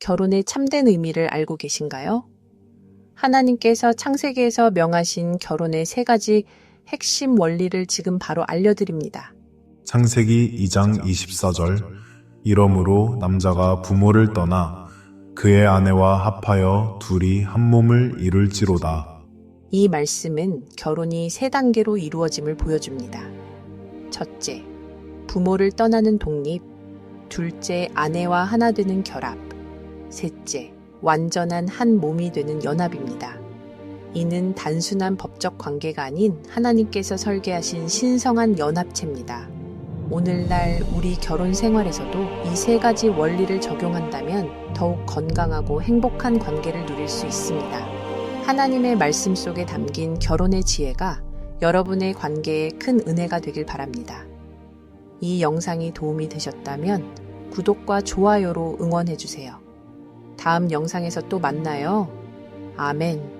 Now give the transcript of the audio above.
결혼의 참된 의미를 알고 계신가요? 하나님께서 창세기에서 명하신 결혼의 세 가지 핵심 원리를 지금 바로 알려드립니다. 창세기 2장 24절 이러므로 남자가 부모를 떠나 그의 아내와 합하여 둘이 한 몸을 이룰지로다. 이 말씀은 결혼이 세 단계로 이루어짐을 보여줍니다. 첫째, 부모를 떠나는 독립. 둘째, 아내와 하나 되는 결합. 셋째, 완전한 한 몸이 되는 연합입니다. 이는 단순한 법적 관계가 아닌 하나님께서 설계하신 신성한 연합체입니다. 오늘날 우리 결혼 생활에서도 이 세 가지 원리를 적용한다면 더욱 건강하고 행복한 관계를 누릴 수 있습니다. 하나님의 말씀 속에 담긴 결혼의 지혜가 여러분의 관계에 큰 은혜가 되길 바랍니다. 이 영상이 도움이 되셨다면 구독과 좋아요로 응원해주세요. 다음 영상에서 또 만나요. 아멘.